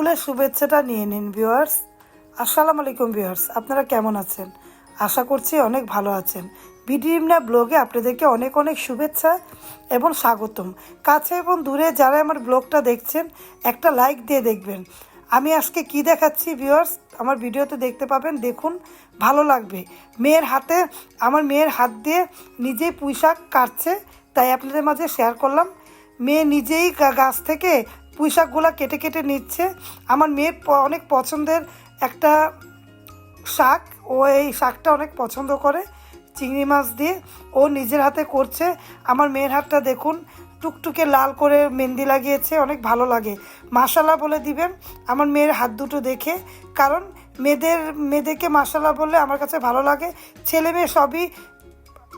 ফুলের শুভেচ্ছাটা নিয়ে নিন ভিউয়ার্স আসসালামু আলাইকুম ভিউয়ার্স আপনারা কেমন আছেন? আশা করছি অনেক ভালো আছেন। বিডিএমনা ব্লগে আপনাদেরকে অনেক অনেক শুভেচ্ছা এবং স্বাগতম। কাছে এবং দূরে যারা আমার ব্লগটা দেখছেন, একটা লাইক দিয়ে দেখবেন। আমি আজকে কি দেখাচ্ছি ভিউয়ার্স আমার ভিডিওতে দেখতে পাবেন, দেখুন, ভালো লাগবে। মেয়ের হাতে, আমার মেয়ের হাত দিয়ে নিজেই পুঁইশাক কাটছে, তাই আপনাদের মাঝে শেয়ার করলাম। মেয়ে নিজেই গাছ থেকে পুঁই শাকগুলো কেটে কেটে নিচ্ছে। আমার মেয়ের অনেক পছন্দের একটা শাক। ও এই শাকটা অনেক পছন্দ করে, চিংড়ি মাছ দিয়ে। ও নিজের হাতে করছে। আমার মেয়ের হাতটা দেখুন, টুকটুকে লাল করে মেহেন্দি লাগিয়েছে, অনেক ভালো লাগে। মাসালা বলে দিবেন, আমার মেয়ের হাত দুটো দেখে। কারণ মেয়েদের, মেয়েদেরকে মাসালা বললে আমার কাছে ভালো লাগে। ছেলে মেয়ে সবই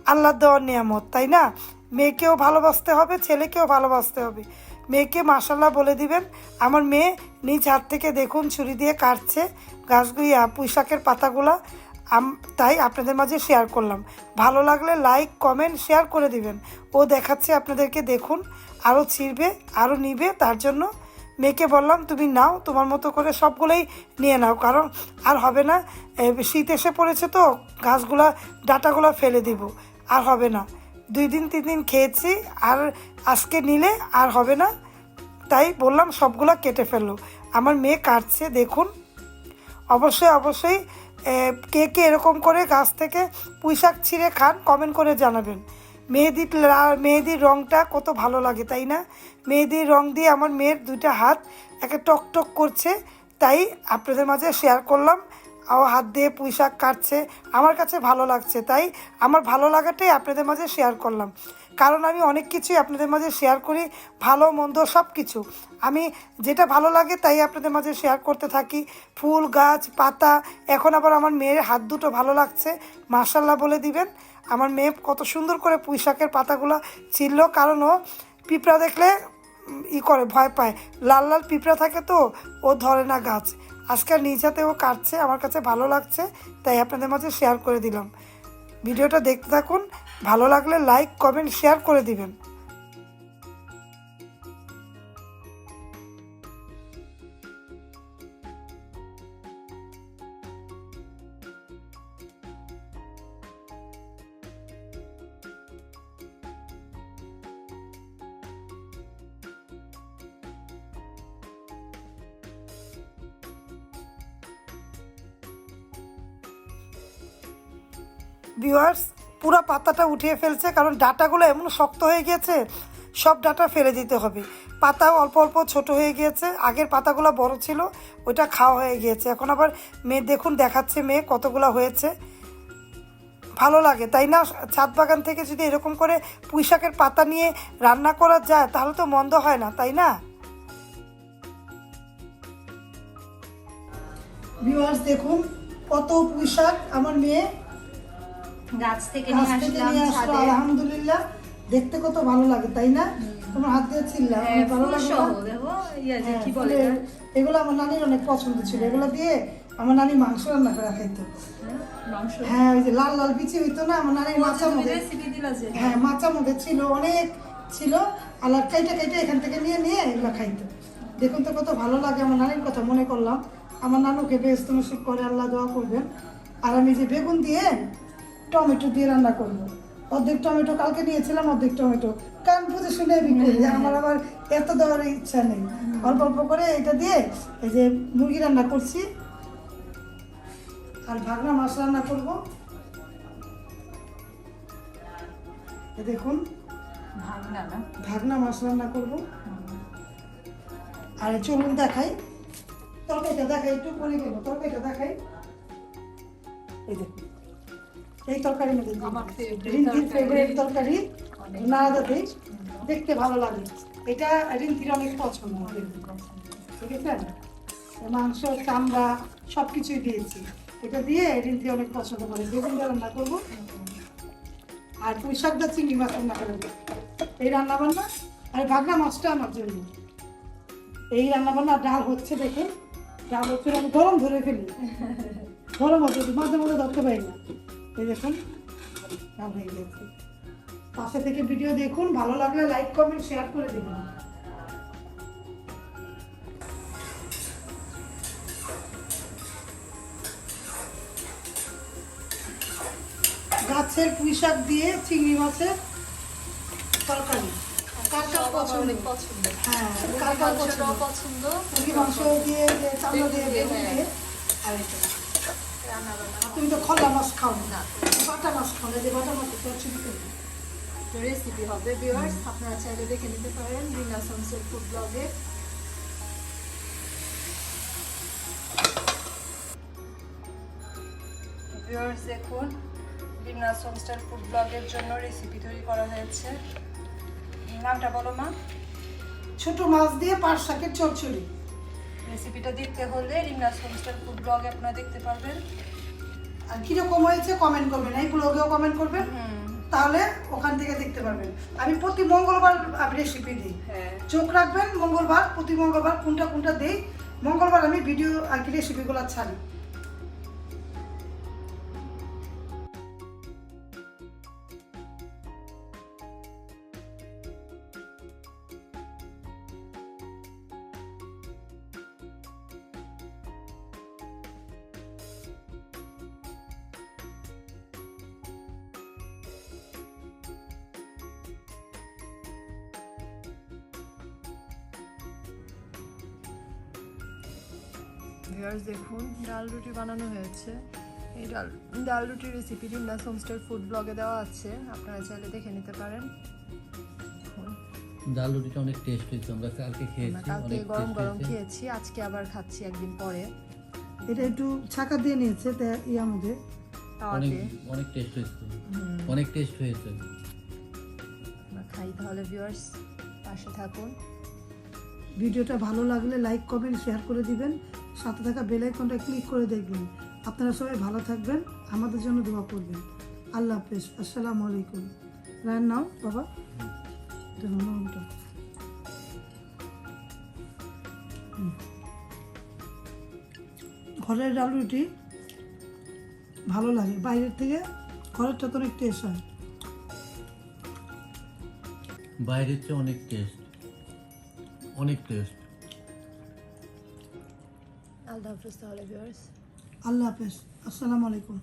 আল্লাহ দেওয়ার নিয়ামত, তাই না? মেয়েকেও ভালোবাসতে হবে, ছেলেকেও ভালোবাসতে হবে। মেয়েকে মাসাল্লাহ বলে দিবেন। আমার মেয়ে নিজ হাত থেকে দেখুন, ছুরি দিয়ে কাটছে, গাছগুলি পুঁই শাকের পাতাগুলা। তাই আপনাদের মাঝে শেয়ার করলাম। ভালো লাগলে লাইক কমেন্ট শেয়ার করে দিবেন। ও দেখাচ্ছে আপনাদেরকে দেখুন আরও ছিঁড়বে আরও নিবে, তার জন্য মেয়েকে বললাম, তুমি নাও, তোমার মতো করে সবগুলোই নিয়ে নাও। কারণ আর হবে না শীত এসে পড়েছে তো, গাছগুলা, ডাটাগুলো ফেলে দিব। আর হবে না। দুই দিন, তিন দিন খেয়েছি, আর আজকে নিলে আর হবে না। তাই বললাম সবগুলা কেটে ফেলল। আমার মেয়ে কাটছে, দেখুন। অবশ্যই অবশ্যই কে কে এরকম করে গাছ থেকে পুঁইশাক ছিঁড়ে খান কমেন্ট করে জানাবেন। মেহেদির মেহেদির রংটা কত ভালো লাগে, তাই না? মেহেদির রং দিয়ে আমার মেয়ের দুইটা হাত একে টক টক করছে, তাই আপনাদের মাঝে শেয়ার করলাম। ও হাত দিয়ে পুঁই শাক কাটছে। আমার কাছে ভালো লাগছে, তাই আমার ভালো লাগাটাই আপনাদের মাঝে শেয়ার করলাম। কারণ আমি অনেক কিছুই আপনাদের মাঝে শেয়ার করি, ভালো, মন্দ সব কিছু। আমি যেটা ভালো লাগে তাই আপনাদের মাঝে শেয়ার করতে থাকি। ফুল, গাছ, পাতা, এখন আবার আমার মেয়ের হাত দুটো ভালো লাগছে মার্শাল্লাহ বলে দিবেন। আমার মেয়ে কত সুন্দর করে পুঁই শাকের পাতাগুলো ছিল কারণ ও পিঁপড়া দেখলে ই করে, ভয় পায়। লাল লাল পিঁপড়া থাকে তো, ও ধরে না গাছ। আজকে নিজ হাতে ও কাটছে, আমার কাছে ভালো লাগছে, তাই আপনাদের মাঝে শেয়ার করে দিলাম। ভিডিওটা দেখতে থাকুন, ভালো লাগলে লাইক কমেন্ট শেয়ার করে দিবেন। ভিউয়ার্স পুরো পাতাটা উঠিয়ে ফেলছে, কারণ ডাটাগুলো এমন শক্ত হয়ে গিয়েছে, সব ডাটা ফেলে দিতে হবে। পাতাও অল্প অল্প ছোট হয়ে গিয়েছে, আগের পাতাগুলো বড় ছিল, ওইটা খাওয়া হয়ে গিয়েছে। এখন আবার মেয়ে, দেখুন, দেখাচ্ছে মেয়ে কতগুলো হয়েছে। ভালো লাগে, তাই না? ছাদ বাগান থেকে যদি এরকম করে পুঁই শাকের পাতা নিয়ে রান্না করা যায়, তাহলে তো মন্দ হয় না, তাই না? ভিউয়ার্স দেখুন, কত পুঁই শাক আমার মেয়ে গাছ থেকে নিয়ে আসলাম ছাদে। আলহামদুলিল্লাহ। দেখতে কত ভালো লাগে তাই না? তোমার হাত দিয়ে ছিললাম হ্যাঁ, ভালো লাগে হ্যাঁ, কি বলে এগুলো আমার নানির অনেক পছন্দ ছিল। এগুলো দিয়ে আমার নানি মাংস রান্না করে খাইতো। হ্যাঁ, হ্যাঁ ওই যে লাল লাল বিচি হইতো না আমার নানির মাচা তুমি মুখে হ্যাঁ মাচা মুখে ছিল অনেক ছিল। আলার কাইটা কাইটা এখান থেকে নিয়ে নিয়ে এগুলো খাইতো। দেখুন তো কত ভালো লাগে আমার নানির কথা মনে করলাম। আমার নানুকে বেশ নসিব করে আল্লাহ দোয়া করবেন। আর আমি যে বেগুন দিয়ে টমেটো দিয়ে রান্না করব অর্ধেক টমেটো কালকে নিয়েছিলাম অর্ধেক টমেটো। কান বুঝে শুনে বিক্রি করি আমার আবার এত দেওয়ার ইচ্ছা নেই। অল্প অল্প করে এটা দিয়ে এই যে মুরগি রান্না করছি। আর ভাগনা মাছ রান্না করব। দেখুন ভাগনা মাছ রান্না করব। আর চলুন দেখাই। তরকারিটা দেখাই একটু পরে গেল তরকারিটা দেখাই। এই দেখুন। এই তরকারি favorite তরকারি। ফেভারিট তরকারি না দাদি দেখতে ভালো লাগে। এটা রিন্কির অনেক পছন্দ ঠিক আছে মাংস চামড়া সব কিছুই দিয়েছি। এটা দিয়ে রিন্কি অনেক পছন্দ করে। বেগুন দিয়ে রান্না করব। আর পুঁই শাকটা চিংড়ি মাছ রান্না করে দেবো। এই রান্না বান্না আর ভাগনা মাছটা আমার জন্য। এই রান্না বান্না ডাল হচ্ছে দেখে। ডাল হচ্ছে আমি গরম ধরে ফেলি। গরম হচ্ছে মাঝে মাঝে ধরতে পারি না। এই দেখুন রান্না হয়ে গেছে। পাশে থেকে ভিডিও দেখুন ভালো লাগলে লাইক কমেন্ট শেয়ার করে দেবেন। গাছের পুঁই শাক দিয়ে চিংড়ি মাছের তরকারি। কার কার পছন্দ? হ্যাঁ কার কার পছন্দ? পছন্দ। দিয়ে চামড়া দিয়ে দিয়ে আর এটা। তুমি তো খোলা মাছ খাও না। বাটা মাছ খাও না যে বাটা মাছ তো চচ্চড়ি করবে রেসিপি হবে ভিউয়ার্স আপনারা চাইলে দেখে নিতে পারেন রিনা সংসের ফুড ব্লগে ভিউয়ার্স দেখুন রিনা সংস্টার ফুড ব্লগের জন্য রেসিপি তৈরি করা হয়েছে। নামটা বলো মা? ছোট মাছ দিয়ে পাট শাকের চচ্চড়ি। রেসিপিটা দেখতে হলে রিনা সংস্টার ফুড ব্লগে আপনারা দেখতে পারবেন। কীরকম হয়েছে কমেন্ট করবেন এই ব্লগেও কমেন্ট করবেন তাহলে ওখান থেকে দেখতে পারবেন। আমি প্রতি মঙ্গলবার আমি রেসিপি দিই। হ্যাঁ। চোখ রাখবেন মঙ্গলবার প্রতি মঙ্গলবার কোনটা কোনটা দিই মঙ্গলবার আমি ভিডিও আর কি রেসিপিগুলো ছাড়ি। ভিউয়ার্স দেখুন ডাল রুটি বানানো হয়েছে। এই ডাল ডাল রুটির রেসিপি রিমনা হোমস্টার ফুড ব্লগে দেওয়া আছে। আপনারা চাইলে দেখে নিতে পারেন। ডাল রুটিটা অনেক টেস্ট হয়েছে আমরা কালকে খেয়েছি কালকে অনেক গরম গরম খেয়েছি আজকে আবার খাচ্ছি একদিন পরে। এটা একটু ছাকা দিয়ে নিয়েছে তা ইয়ার মধ্যে অনেক অনেক টেস্ট হয়েছে। অনেক টেস্ট হয়েছে। আমরা খাই তাহলে ভিউয়ার্স পাশে থাকুন। ভিডিওটা ভালো লাগলে লাইক কমেন্ট শেয়ার করে দিবেন। সাথে থাকা বেল আইকনটা ক্লিক করে দেখবেন। আপনারা সবাই ভালো থাকবেন, আমাদের জন্য দোয়া করবেন। আল্লাহ হাফেজ, আসসালামু আলাইকুম। রান নাও, বাবা। হুম। ঘরের ডাল রুটি ভালো লাগে, বাইরের থেকে ঘরেরটা তো অনেক টেস্ট হয়। বাইরের চেয়ে অনেক টেস্ট অনেক টেস্ট আল্লাহ হাফেজ তাহলে ভিউয়ার্স আল্লাহ হাফেজ আসসালামু আলাইকুম